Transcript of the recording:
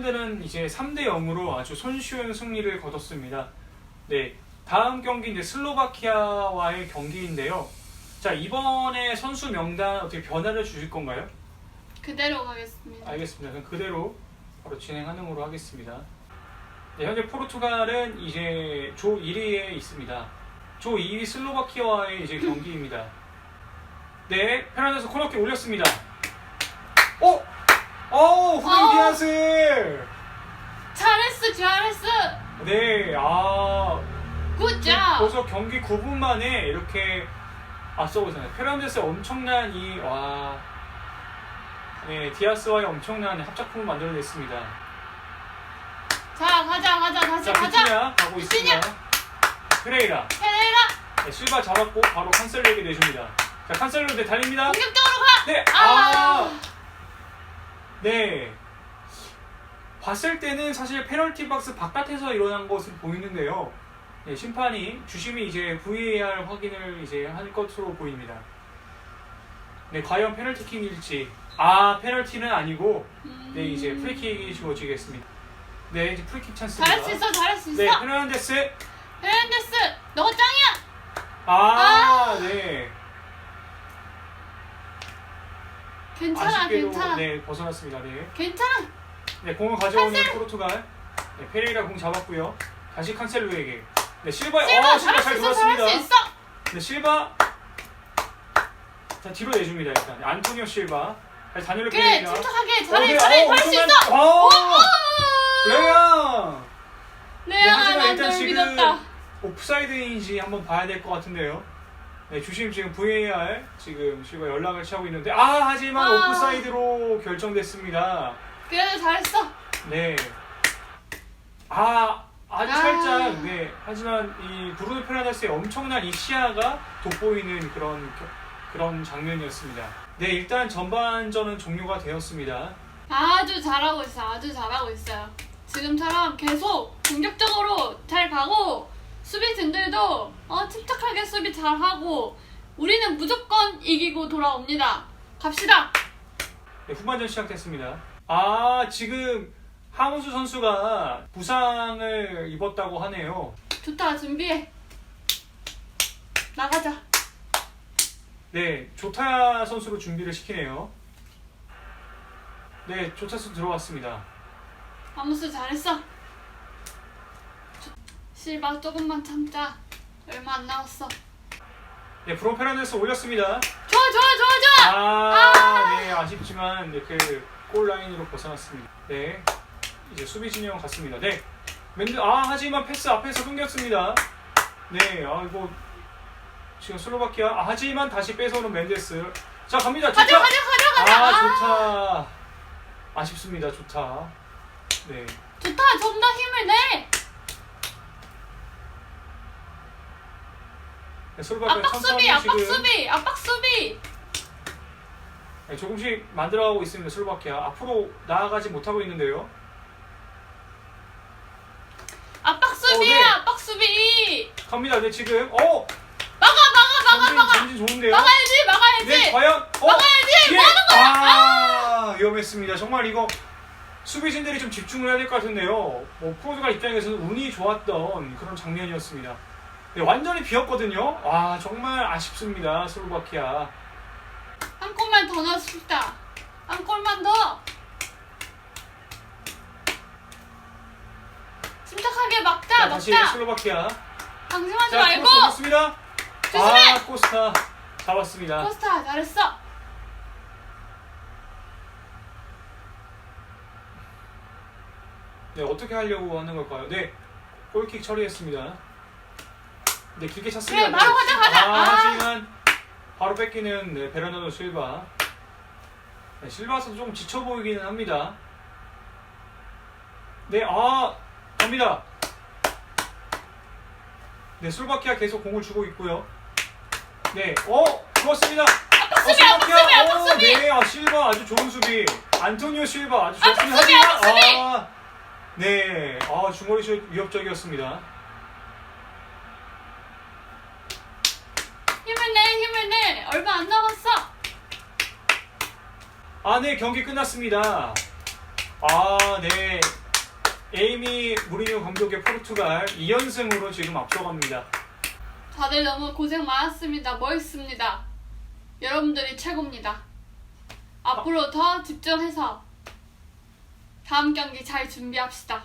핀란드는 이제 3대 0으로 아주 손쉬운 승리를 거뒀습니다. 네, 다음 경기 이제 슬로바키아와의 경기인데요. 자 이번에 선수 명단 어떻게 변화를 주실 건가요? 그대로 가겠습니다. 알겠습니다. 그럼 그대로 바로 진행하는 걸로 하겠습니다. 네, 현재 포르투갈은 이제 조 1위에 있습니다. 조 2위 슬로바키아와의 이제 경기입니다. 네, 페란데스 코너킥 올렸습니다. 어? 어, 후인 어. 디아스! 잘했어. 네, 아, 굿잡. 벌써 경기 9분 만에 이렇게 앞서고 있잖아요. 페란데스의 엄청난 이, 와, 네, 디아스와의 엄청난 합작품을 만들어냈습니다. 자, 가자, 가자, 다시 자, 가자. 비티냐 가고 있습니다. 페레이라. 페레이라 네, 실바 잡았고 바로 칸셀로에게 내줍니다. 자, 칸셀로 네, 달립니다. 공격적으로 가. 네, 아. 아, 네. 봤을 때는 사실 페널티 박스 바깥에서 일어난 것으로 보이는데요. 네, 심판이 주심이 이제 VAR 확인을 이제 할 것으로 보입니다. 네, 과연 페널티킥일지. 아, 페널티는 아니고, 네, 이제 음. 프리킥이 주어지겠습니다. 네, 이제 프리킥 찬스입니다. 잘할 수 있어, 잘할 수 있어. 네, 페르난데스. 페란데스, 너가 짱이야. 아, 네. 괜찮아, 아쉽게도 괜찮아. 네, 벗어났습니다. 네. 괜찮아. 네, 공을 가져오는! 포르투갈. 네, 페레이라 공 잡았고요. 다시 칸셀로에게. 네, 실바. 실바 어, 실바 잘할 수잘 있어, 잘할 돌았습니다. 수 있어. 네, 실바. 자, 뒤로 내줍니다, 일단. 안토니오 실바. 다시 다니엘 그래, 페레이라. 침착하게 어, 잘해, 네, 잘해, 어, 잘할 수 있어. 어, 오! 레아. 네, 레아가 하지만 일단 나를 지금 믿었다. 옵사이드인지 한번 봐야 될 것 같은데요. 네, 주심 지금 VAR 지금 실바 연락을 취하고 있는데 아 하지만 아. 오프사이드로 결정됐습니다. 그래도 잘했어. 네. 아 아주 아. 살짝 네 하지만 이 브루노 페르난데스의 엄청난 이 시야가 돋보이는 그런 겨- 그런 장면이었습니다. 네 일단 전반전은 종료가 되었습니다. 아주 잘하고 있어, 아주 잘하고 있어요. 지금처럼 계속 공격적으로 잘 가고 수비진들도 어, 침착하게 수비 잘하고 우리는 무조건 이기고 돌아옵니다. 갑시다. 네, 후반전 시작됐습니다. 아 지금 하무수 선수가 부상을 입었다고 하네요. 좋다, 준비해. 나가자. 네, 조타 선수로 준비를 시키네요. 네, 조타 선수 들어왔습니다. 아무스 잘했어. 조- 실바 조금만 참자. 얼마 안 남았어. 네, 브로 페란데스 올렸습니다. 좋아, 좋아, 좋아, 좋아. 아, 네, 아쉽지만 이렇게 골 라인으로 벗어났습니다. 네, 이제 수비 진영 갔습니다. 네, 맨드 아 하지만 패스 앞에서 끊겼습니다. 네, 아이고 지금 슬로바키아 아, 하지만 다시 뺏어오는 맨데스. 자 갑니다. 가자, 좋다. 가자, 가자, 가자. 아, 아, 좋다. 아쉽습니다. 좋다. 네. 좋다. 좀 더 힘을 내. 네, 슬로바키아 압박 천천히 수비, 압박 지금 수비, 압박 수비. 네, 조금씩 만들어가고 있습니다. 슬로바키아 앞으로 나아가지 못하고 있는데요. 압박 수비야, 어, 네. 압박 수비. 갑니다. 네 지금 어 막아, 막아, 막아, 전진 막아. 전진 좋은데요. 막아야지, 막아야지. 네 과연 어 막아야지. 예. 뭐 하는 거야? 아 위험했습니다. 정말 이거 수비진들이 좀 집중을 해야 될 것 같은데요. 뭐 프로tu갈 입장에서는 운이 좋았던 그런 장면이었습니다. 네, 완전히 비었거든요. 와 정말 아쉽습니다. 슬로바키아. 한 골만 더 넣읍시다. 한 골만 더. 침착하게 막자, 자, 다시 막자. 슬로바키아. 방심하지 자 말고. 올렸습니다. 조심해. 아 코스타 잡았습니다. 코스타 잘했어. 네, 어떻게 하려고 하는 걸까요? 네, 골킥 처리했습니다. 네, 길게 찼습니다. 그래, 바로 네. 가자, 가자. 아, 아. 하지만 바로 뺏기는 네, 베르나르도 실바. 네, 실바 선수 좀 지쳐 보이기는 합니다. 네, 아, 갑니다. 네, 슬바키아 계속 공을 주고 있고요. 네, 어, 좋았습니다. 수비, 어, 압박 수비, 압박 어, 수비. 네, 아, 실바 아주 좋은 수비. 안토니오 실바 아주 좋습니다. 수비, 하지만, 수비. 아, 네, 아, 중거리 슛 위협적이었습니다. 힘을 내, 힘을 내. 얼마 안 남았어. 아, 네, 경기 끝났습니다. 아, 네. 에이미 무리뉴 감독의 포르투갈 2연승으로 지금 앞서갑니다. 다들 너무 고생 많았습니다. 멋있습니다. 여러분들이 최고입니다. 앞으로 더 집중해서 다음 경기 잘 준비합시다.